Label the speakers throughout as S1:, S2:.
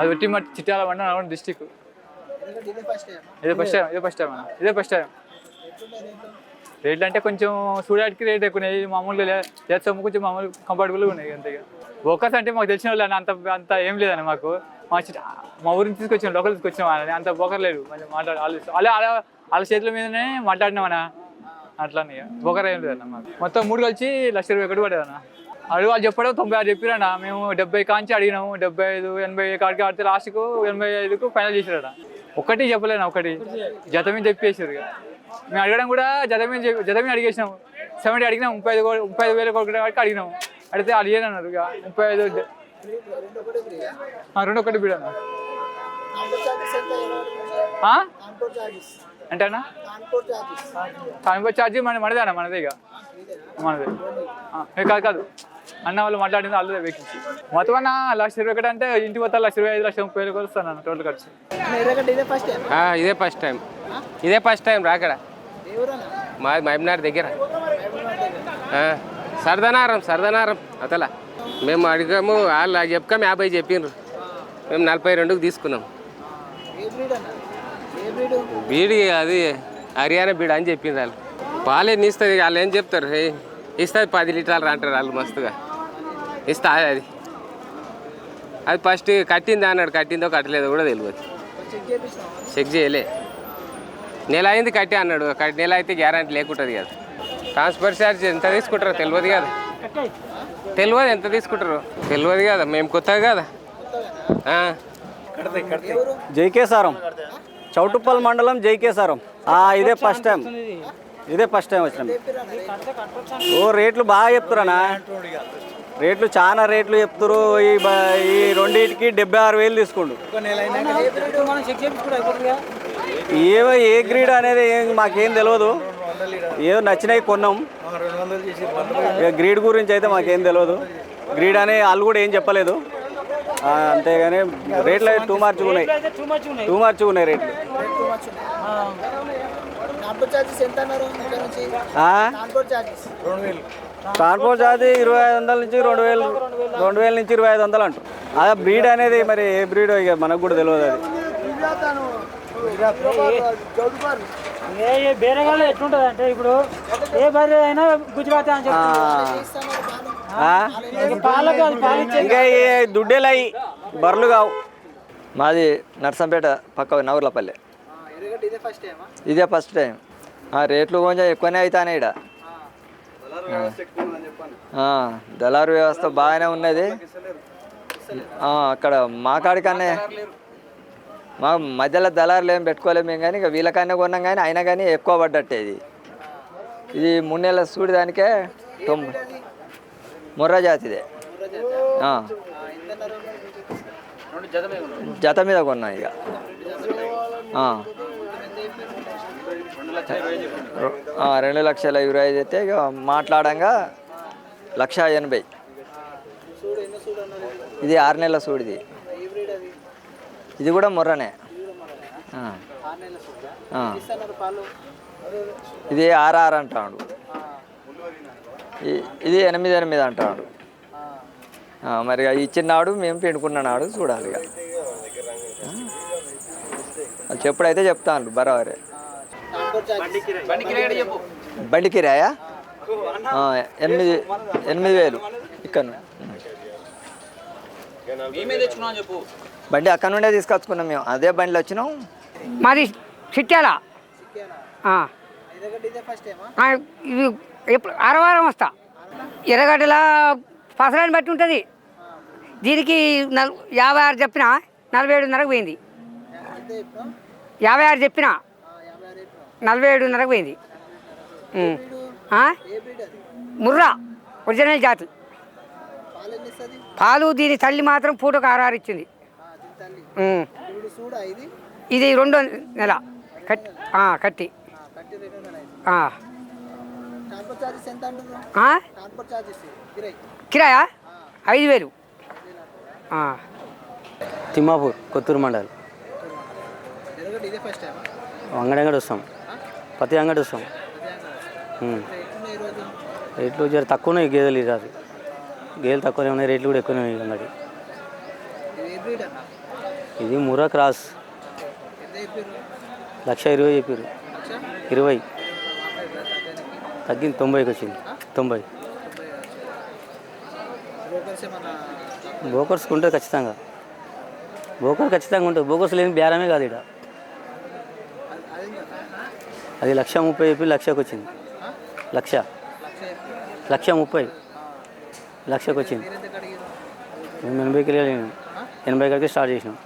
S1: అది పెట్టి మా చిట్యాల మండలం నల్గొండ డిస్టిక్
S2: ఇదే ఫస్ట్ టైం
S1: ఇదే ఫస్ట్ టైం అన్న. ఇదే ఫస్ట్ టైం
S2: రేట్లు
S1: అంటే కొంచెం చూడడానికి రేట్ ఎక్కువ ఉన్నాయి. మామూలుగా లేదు లేదా సొమ్ము కొంచెం మామూలు కంఫర్టబుల్గా ఉన్నాయి అంతే బోకస్ అంటే మాకు తెలిసిన వాళ్ళు అన్న అంత అంత ఏం లేదన్న మాకు. మా చి- మా ఊరికి తీసుకొచ్చాం లోకల్ తీసుకొచ్చాం అని అంత బోకర్ లేదు మాట్లాడు వాళ్ళు అలా అలా వాళ్ళ చేతుల మీదనే మాట్లాడినామన్నా అట్లానే ఇక. ఏం లేదన్న మాకు. మొత్తం మూడు కలిసి లక్ష రూపాయలు ఒకటి పడేదన్నా అడుగు వాళ్ళు చెప్పడం తొంభై ఆరు చెప్పిరన్న మేము డెబ్బై కాంచి అడిగినాము. డెబ్బై ఐదు ఎనభై కాడికి ఆడితే లాస్ట్కు ఎనభై ఐదుకు ఫైనల్ చేసారట. ఒకటి చెప్పలేను ఒకటి. జత మీద చెప్పేసారు మేము అడగడం కూడా జత మీద జత మీద అడిగేసినాము. సెవెంటీ అడిగినాం ముప్పై ఐదు ముప్పై ఐదు వేల కొడుకు అడిగినాం అడిగితే అడిగాను అన్నారు ఇక. ముప్పై ఐదు
S2: రెండు ఒకటి
S1: ఒకటి బిడ్ అంటేనా
S2: ట్రాన్స్పోర్ట్
S1: ఛార్జ్ మన మనదే అన్న మనదే. ఇక మనదే కాదు కాదు. అన్న వాళ్ళు మాట్లాడింది వాళ్ళు వెక్కించి మొత్తం అన్న లక్ష ఇరవై ఒకటి అంటే ఇంటి మొత్తం లక్ష ఇరవై ఐదు లక్ష ముప్పై వేలకు వస్తాను అన్న టోటల్ ఖర్చు.
S2: ఇదే ఫస్ట్ టైం
S3: ఆ, ఇదే ఫస్ట్ టైం ఇదే ఫస్ట్ టైం రాకడ మా మహబూబ్నగర్ దగ్గర. సరదనారం సరదనారం. అతల. మేము అడిగాము వాళ్ళు చెప్పాము యాభై చెప్పిండ్రు మేము నలభై రెండుకి తీసుకున్నాం. బీడి అది హర్యానా బీడ్ అని చెప్పిండ్రు వాళ్ళు. పాలు ఎన్ని ఇస్తుంది వాళ్ళు ఏం చెప్తారు? "ఏ, ఇస్తుంది పది లీటర్లు అంటారు వాళ్ళు మస్తుగా. ఇస్తా అది. అది ఫస్ట్ కట్టింది అన్నాడు కట్టిందో కట్టలేదో కూడా తెలియదు
S2: చెక్
S3: చేయలే. నెల అయింది కట్టి అన్నాడు నెల అయితే గ్యారంటీ లేకుంటుంది కదా. ట్రాన్స్ఫర్ ఛార్జ్ ఎంత తీసుకుంటారో తెలియదు కదా. తెలియదు ఎంత తీసుకుంటారు. తెలియదు కదా మేము కొత్తగా కదా. ఆ.
S4: జైకేసారం చౌటుప్పల్ మండలం జైకేసారం ఆ, ఇదే ఫస్ట్ టైం ఇదే ఫస్ట్ టైం వచ్చినాం. ఓ రేట్లు బాగా చెప్తురానా రేట్లు చాలా రేట్లు చెప్తురు ఈ బ- ఈ రెండింటికి డెబ్బై ఆరు వేలు తీసుకుండు. ఏవో ఏ గ్రీడ్ అనేది ఏం మాకేం తెలియదు ఏదో నచ్చినవి కొన్నాం. ఇక గ్రీడ్ గురించి అయితే మాకేం తెలియదు గ్రీడ్ అనే వాళ్ళు కూడా ఏం చెప్పలేదు. ఆ, అంతేగాని రేట్లు అయితే టూ మార్చుకున్నాయి టూ మార్చుకున్నాయి ఉన్నాయి రేట్లు.
S2: ట్రాన్స్పోర్ట్
S4: ఛార్జ్ ఇరవై ఐదు వందల నుంచి రెండు వేలు రెండు వేల నుంచి ఇరవై ఐదు వందలు అంటారు. అదే బ్రీడ్ అనేది మరి ఏ బ్రీడ్ ఇక మనకు కూడా తెలియదు అది.
S5: వేరే వాళ్ళు ఎట్లుంటుంది అంటే ఇప్పుడు ఏ బర్రె అయినా గుజరాత్ అని
S4: ఇంకా ఈ దుడ్డేలయి బర్రెలు కావు.
S6: మాది నర్సంపేట పక్క నవర్లపల్లి
S2: ఇదే ఫస్ట్ టైమా
S6: ఇదే ఫస్ట్ టైం ఆ రేట్లు కొంచెం ఎక్కువనే అవుతాయి ఇక్కడ దళారు వ్యవస్థ బాగానే ఉన్నది. ఆ, అక్కడ మా కాడికనే మా మధ్యలో దళారులు ఏం పెట్టుకోలేము మేము కానీ ఇక వీళ్ళకన్నా కొన్నాం కానీ అయినా కానీ ఎక్కువ పడ్డట్టే ఇది. ఇది మూడు నెలల సూడి దానికే తొంభై ముర్రా జాతిదే. ఆ. జత మీద కొన్నాం ఇక. రెండు లక్షల ఇరవై ఐదు అయితే ఇక మాట్లాడంగా లక్ష ఎనభై. ఇది ఆరు నెలల సూడిది. ఇది కూడా ముర్రనే. ఇది ఆర్ఆర్ అంటాడు. ఇది ఎనిమిది ఎనిమిది అంటాడు. మరి ఇచ్చినాడు మేము పిండుకున్నాడు చూడాలి ఇక చెప్పుడైతే చెప్తాను బరాబరే. బండి కిరాయా? ఎనిమిది ఎనిమిది వేలు. ఇక్కడ. బండి అక్కడ నుండే తీసుకొచ్చుకున్నాం మేము. అదే బండిలో వచ్చినాం.
S7: మాది చిట్యాల
S2: ఇదే ఫస్ట్ టైమా
S7: ఆ, ఇది ఎప్పుడు? ఆరవారం వస్తా. ఎర్రగడ్డల పసరాన్ని బట్టి ఉంటుంది. దీనికి నల్ యాభై ఆరు చెప్పిన నలభై ఏడున్నరకు పోయింది. యాభై ఆరు చెప్పినా నలభై ఏడున్నరకు పోయింది. ముర్రా ఒరిజినల్ జాతి.
S2: పాలు
S7: దీని తల్లి మాత్రం పూటకు ఆరారు ఇచ్చింది.
S2: ఇది
S7: రెండో నెల. కట్ ఆ, కట్టి.
S2: కట్టి కిరాయి
S7: కిరాయా? ఐదు వేలు. ఆ.
S4: తిమ్మాపూర్ కొత్తూరు మండల్. అంగడి వస్తాం. ప్రతి అంగడి వస్తాం రేట్లు జర తక్కువనే గేదెలు ఈరోజు గేదెలు తక్కువనే ఉన్నాయి రేట్లు కూడా ఎక్కువనే ఉన్నాయి అంగడి
S2: ఇది
S8: మురా క్రాస్. లక్ష ఇరవై చెప్పారు ఇరవై. తగ్గింది తొంభైకి వచ్చింది. తొంభై. బోకర్స్ ఉంటుంది ఖచ్చితంగా. బోకర్ ఖచ్చితంగా ఉంటుంది. బోకర్స్ లేని బేరమే కాదు ఇక్కడ అది లక్ష ముప్పై చెప్పి లక్షకు వచ్చింది లక్ష.
S2: లక్ష
S8: ముప్పై. లక్షకు వచ్చింది మేము ఎనభైకి వెళ్ళాము ఎనభై కాడికి స్టార్ట్ చేసినాం.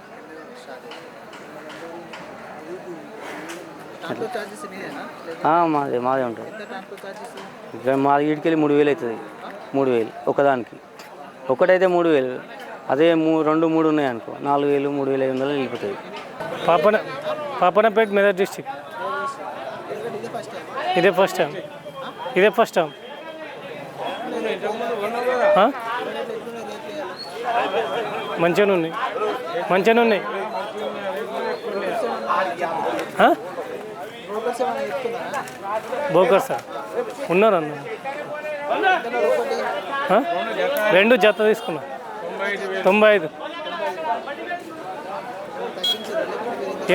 S8: మాదే మాదే ఉంటుంది. ఇక్కడ మా వీటికి మూడు వేలు అవుతుంది. మూడు వేలు ఒకదానికి. ఒకటైతే మూడు వేలు. అదే మూ రెండు మూడు ఉన్నాయి అనుకో. నాలుగు వేలు మూడు వేలు ఐదు వందలు వెళ్ళిపోతుంది
S5: పాపన పాపనపేట మెదక్ డిస్టిక్ ఇదే ఫస్ట్ టైం. ఇదే ఫస్ట్ టైం. మంచిగానే ఉన్నాయి. మంచిగానే ఉన్నాయి. బోకర్సా ఉన్నారు అన్న? రెండు జత తీసుకున్నా. తొంభై ఐదు.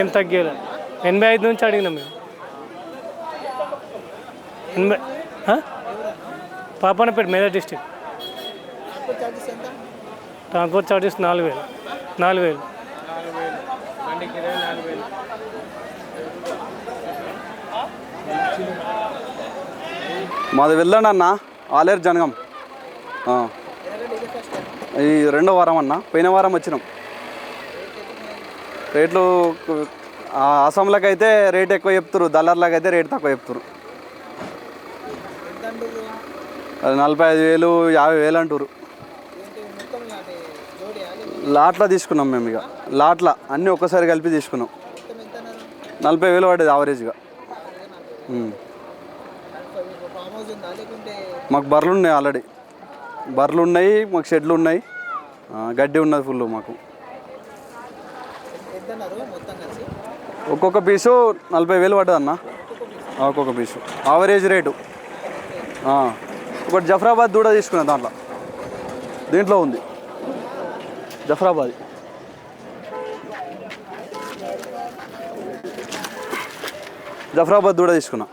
S5: ఏం తగ్గేలా? ఎనభై ఐదు నుంచి అడిగినాం మేము. ఎనభై Papanapet Medak district
S2: transport charges
S5: నాలుగు వేలు. నాలుగు వేలు.
S9: మాది వెళ్ళండి అన్న. ఆలేరు జనగం. ఈ రెండో వారం అన్న. పోయిన వారం వచ్చినాం. రేట్లు ఆ, అయితే రేట్ ఎక్కువ చెప్తారు దళార్లకైతే అయితే రేట్ తక్కువ చెప్తారు
S2: ఎంత అంటారు
S9: అది నలభై ఐదు వేలు యాభై వేలు అంటారు లాట్లా తీసుకున్నాం మేము ఇక. లాట్ల అన్నీ ఒక్కసారి కలిపి తీసుకున్నాం. నలభై వేలు పడేది యావరేజ్గా మాకు బర్రెలు ఉన్నాయి ఆల్రెడీ బర్రెలు ఉన్నాయి మాకు షెడ్లు ఉన్నాయి. గడ్డి ఉన్నది ఫుల్ మాకు. ఒక్కొక్క పీసు నలభై వేలు పడ్డది అన్న ఒక్కొక్క పీసు ఆవరేజ్ రేటు. ఒకటి జఫరాబాద్ దూడ తీసుకున్నా దాంట్లో. దీంట్లో ఉంది. జఫరాబాద్. జఫరాబాద్ దూడ తీసుకున్నా.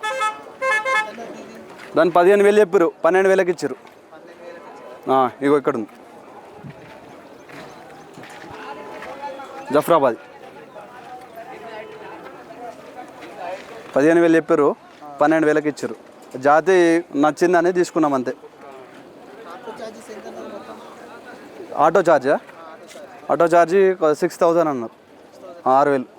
S9: దాన్ని పదిహేను వేలు చెప్పారు పన్నెండు వేలకి ఇచ్చారు ఇగో ఇక్కడ ఉంది. జఫరాబాద్. పదిహేను వేలు చెప్పారు పన్నెండు వేలకి ఇచ్చారు జాతి నచ్చిందని తీసుకున్నాం అంతే. ఆటో ఛార్జా? ఆటో ఛార్జీ సిక్స్ థౌజండ్ అన్నారు. ఆరు వేలు.